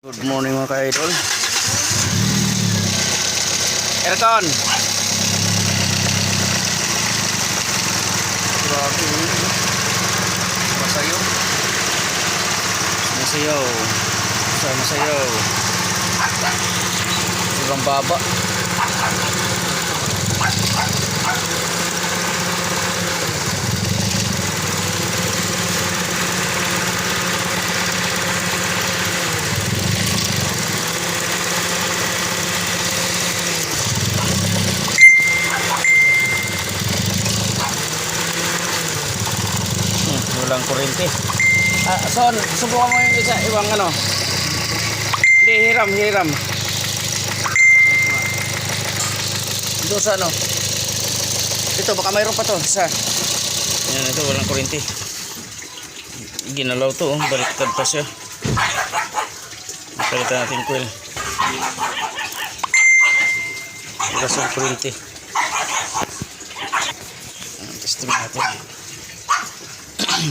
Good morning mga ka-idol. Aircon! Grabe yun. Masayaw. Masayaw. Sa masayaw. Ibang baba. Walang kuryente. Ah, son, subukan mo yung isa, ibang ano. Hindi, hiram, hiram. Doon sa ano. Ito, baka mayroon pa to. Isa. Yan, ito, walang kuryente. Ginalaw to, oh. baliktad pa siya. Palitan natin ang kuryente. Ah, Testing natin. Eh,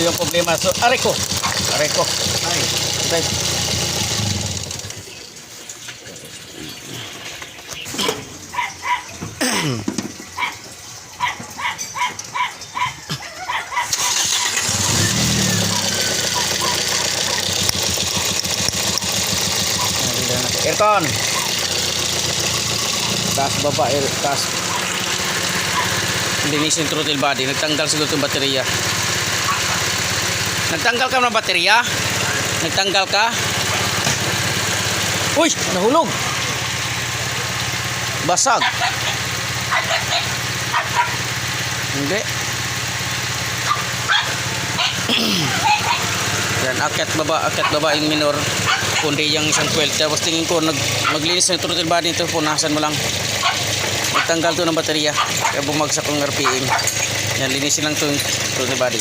yung problema. So, aray ko. Aray ko. Ay. Aray. Aircon. Taas baba, air, taas. Linis yung throttle body. Nagtanggal siguro yung baterya. Nagtanggal ka ng baterya? Nagtanggal ka? Uy! Nahulog! Basag! Hindi. Yan, akyat baba, akyat baba yung minor. Kundi yung isang 12. Tapos tingin ko, nag, maglinis ng throttle body nito, punasan mo lang. Nagtanggal to ng baterya. Kaya bumagsak ang RPM. Yan, linisin lang to yung throttle body.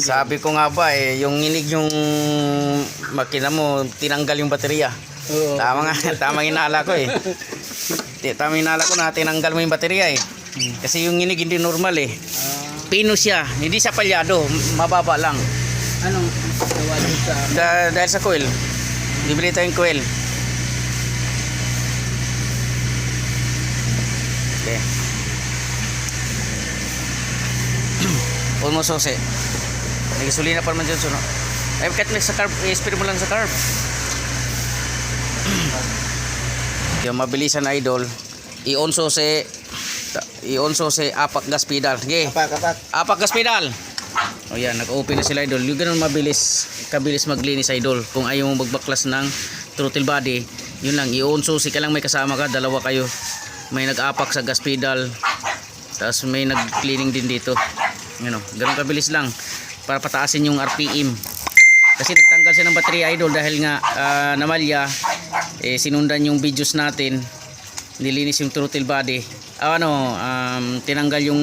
Sabi ko nga ba eh, yung inig yung makina mo, tinanggal yung baterya. Oo. Tama nga, tama inala ko eh. Tama inala ko na tinanggal mo yung baterya eh. Kasi yung inig hindi normal eh. Ah, Pino siya, hindi sa palyado, mababa lang. anong gawa sa... Da- dahil sa coil. Bibili tayong coil. Okay. Almost sose. May gasolina pa naman dyan. So, no? Ay, may sa carb, i-spray mo lang sa carb. Yung mabilisan idol, i-on sose, i-on sose, apak gas pedal. Sige. Kapak, kapak. Apak gas pedal. O yan, nag-open na sila idol. Yung ganun mabilis, kabilis maglinis idol. Kung ayaw mo magbaklas ng throttle body, yun lang, i-on susi ka lang may kasama ka, dalawa kayo. May nag-apak sa gas pedal. Tapos may nag-cleaning din dito. Ano, ganun kabilis lang para pataasin yung RPM. Kasi nagtanggal siya ng battery idol dahil nga ah, namalya eh sinundan yung videos natin. Nilinis yung throttle body. Ah, ano, um, tinanggal yung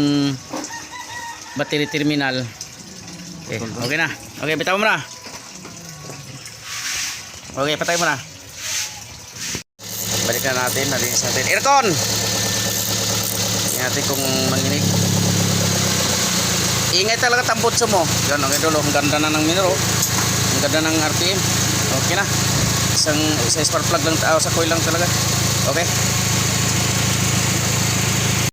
battery terminal. Okay, okay na. Okay, bitaw mo na. Okay, patay mo na. Balikan natin, nalinis natin. Aircon! Tingnan natin kung manginig. Ingay talaga tambutso mo. Yan, okay dulo. Ang ganda na ng minero. Ang ganda ng RPM. Okay na. Isang, isa spark plug lang, ah, sa coil lang talaga. Okay.